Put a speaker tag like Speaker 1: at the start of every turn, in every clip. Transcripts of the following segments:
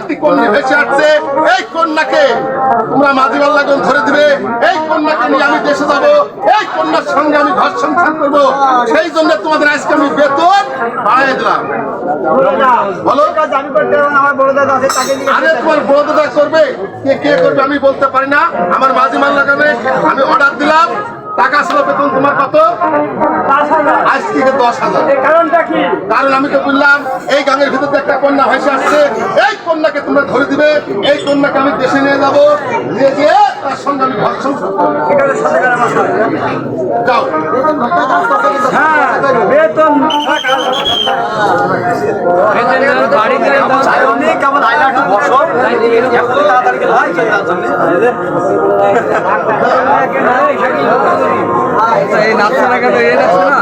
Speaker 1: একটি কন্যা ভেসে আসছে, এই কন্যাকে তোমরা মাঝি পাল্লাগন ধরে দিবে, এই কন্যাকে নিয়ে আমি দেশে যাব, এই কন্যার সঙ্গে আমি ঘর সংসার করব। সেই জন্য তোমাদের আজকে আমি বেতন বাড়াই দিলাম। বলো। আরে, তোমার বড় দাদা করবে? কে কে করবে আমি বলতে পারি না। আমার মাঝি মাল লাগাবে আমি অর্ডার দিলাম। টাকা ছিল বেতন তোমার কত? দশ হাজার।
Speaker 2: কারণটা কি?
Speaker 1: কারণ আমি তো বললাম এই গাঙের ভিতরে একটা কন্যা ভেসে আসছে। এই কন্যাকে তোমরা ধরে দিবে এই কন্যাকে আমি দেশে নিয়ে যাব। নিয়ে গিয়ে তার সঙ্গে আমি ঘর সংসার। যাও।
Speaker 2: হ্যাঁ তাড়াতাড়ি হয়
Speaker 3: এই নাচছে না কেন এই নাচছে না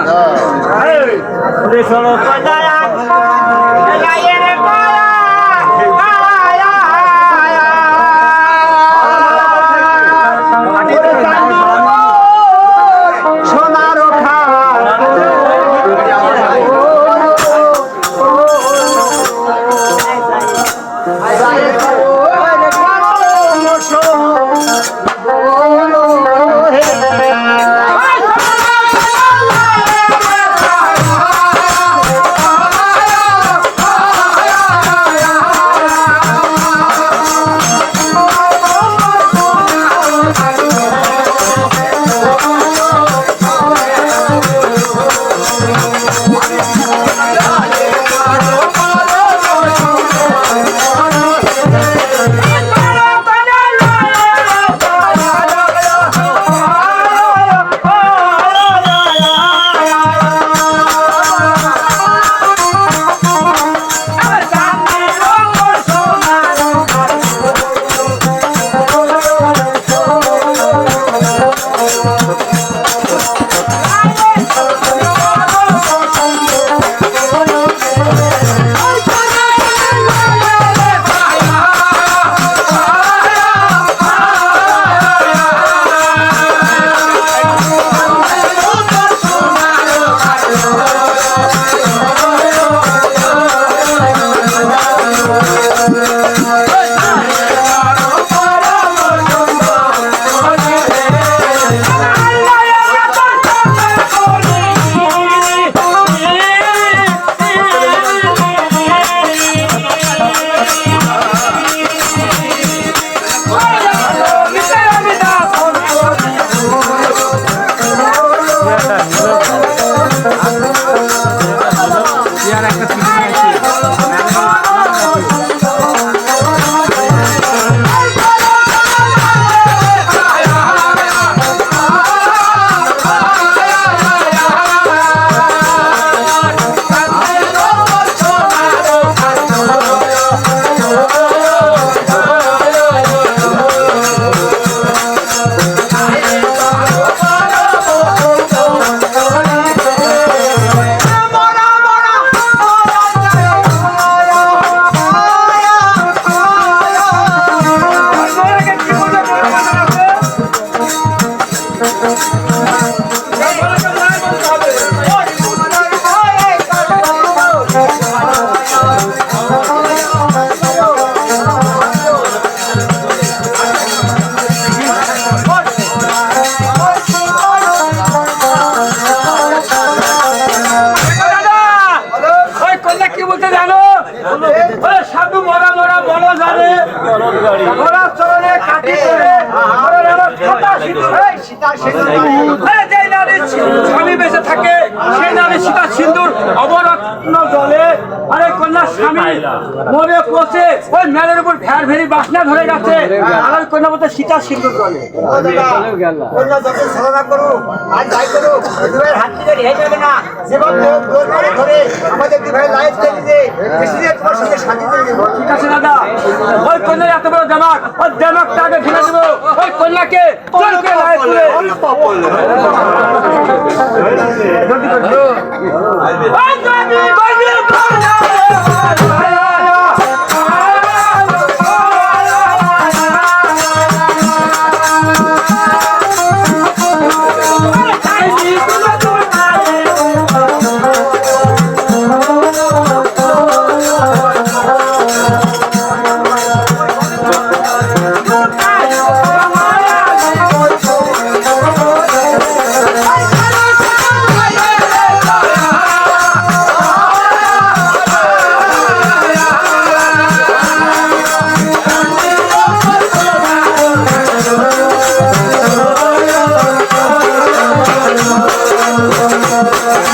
Speaker 2: স্বামী মরে পচে ওই মেলের উপর ভ্যার ভেরি বাসনা ধরে গেছে। কন্যা বলতে সীতা সিন্দুর জলে
Speaker 4: লাইফ
Speaker 2: ঠিক আছে দাদা। ওই কন্যার এত বড় ওই ঢেলে দেবো। ওই কন্যাকে চলকে লায়ে তুলে ওই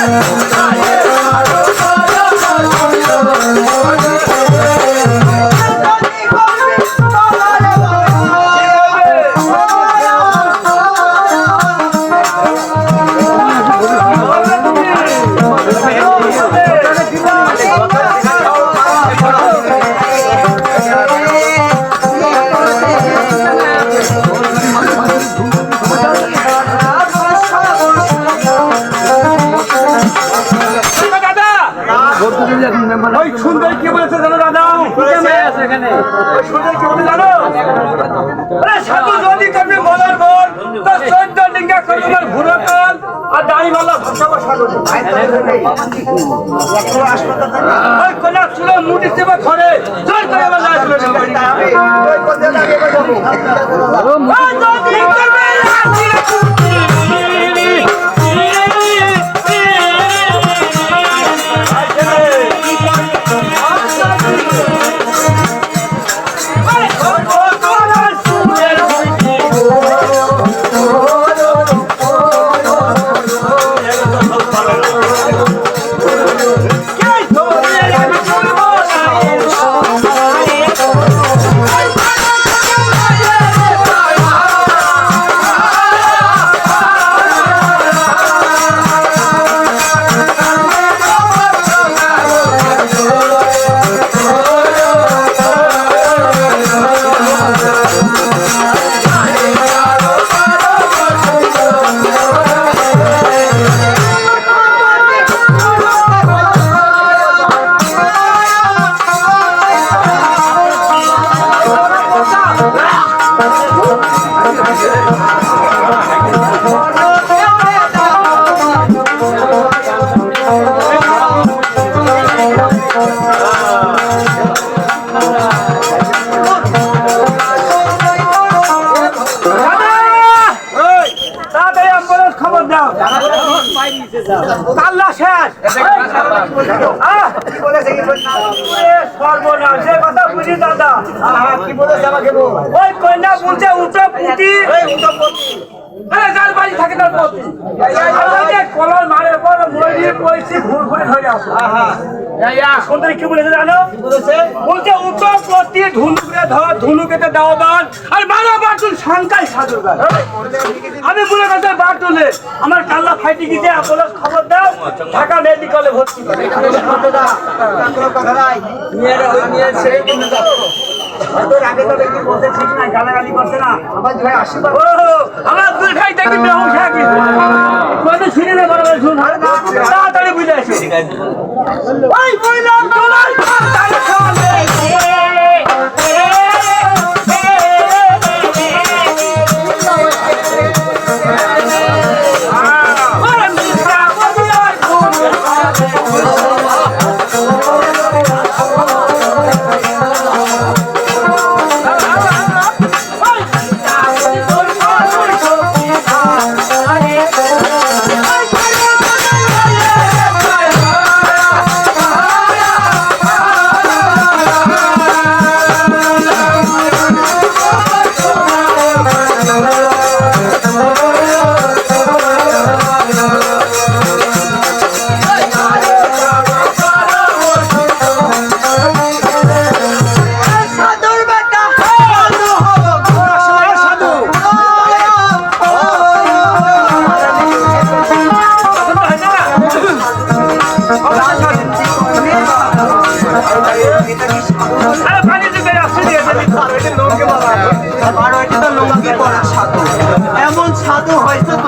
Speaker 2: Yeah. দেবী, ওই দেবী,
Speaker 3: ওই সুন্দর কি বলে জানো? আরে সাধু যদি তুমি মনের বল তো চোদ্দ লিঙ্গা করবার ভুরো আর দাড়ি মালা ভাষা ভাষা ওই কোনা চুলো মুটি দেবে ঘরে। জোর করে আমার লাশ খবর দাও। কাল্লা শেষ। সর্বনাশ। কথা বুঝি দাদা?
Speaker 2: কি বলেছে আমাকে
Speaker 3: ওই কন্যা বলছে উঠো পুটি। আরে যার বাড়ি থাকে তার ওই যে কলর মারের পর মরিয়ে পড়েছি ভুল করে ধরে আসো। সুন্দরী কি বলেছে জানো?
Speaker 2: বলেছে?
Speaker 3: বলছে উঠো পতি ধুনুকে ধর ধুনুকেতে দাও বান আর মারা বাটুল শাঙ্কাই সাধুর গান আমি বলে গেছে বাটুলে আমার কাল্লা ফাইটি গেছে আপনারা খবর দাও ঢাকা মেডিকেলে ভর্তি করে।
Speaker 2: কথা কোনো কথা নাই তোর আগে তো দেখি বলতে ঠিক নাই গালাগালি করছে না। আমার ভাই আশীর্বাদ
Speaker 3: ও আমার দুই ভাই দেখি বেহুশ গেছে। কত ছিঁড়ে নে বরাবর শুন। তাড়াতাড়ি বুঝে আসো। ওই
Speaker 2: সাধু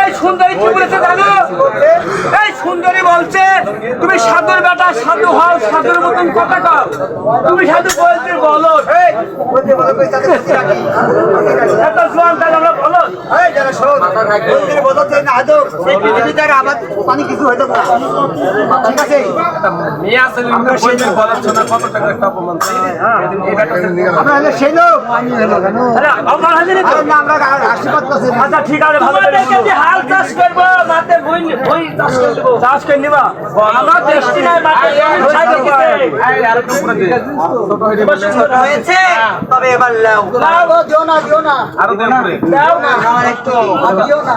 Speaker 3: এই সুন্দরী বলেছে তুমি সাধুর বেটা, সাধু হও, সাধুর মতন কথা কও। তুমি সাধু বলতে বলো। আমরা বলো।
Speaker 2: মন্দিরে বদলতে না আদব, সেই পৃথিবীতে আবার পানি কিছু হইতো না। ঠিক আছে? আমরা সেই- লোক
Speaker 3: আরে
Speaker 2: আরে না,
Speaker 3: আচ্ছা ঠিক আছে ভালো হাল চাষ করব মাঠে বই বই চাষ করে দেবো চাষ করে নিবা আমার দৃষ্টি নাই
Speaker 5: হয়েছে তবে এবার লাও
Speaker 2: ও, দিও না দিও না
Speaker 3: দাও না
Speaker 5: একটু
Speaker 2: দিও না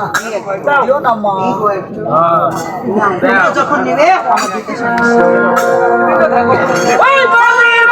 Speaker 2: দিও না মা
Speaker 5: তোমরা যখন নেবে আমার দিতে
Speaker 3: ওই বলে বলে বলে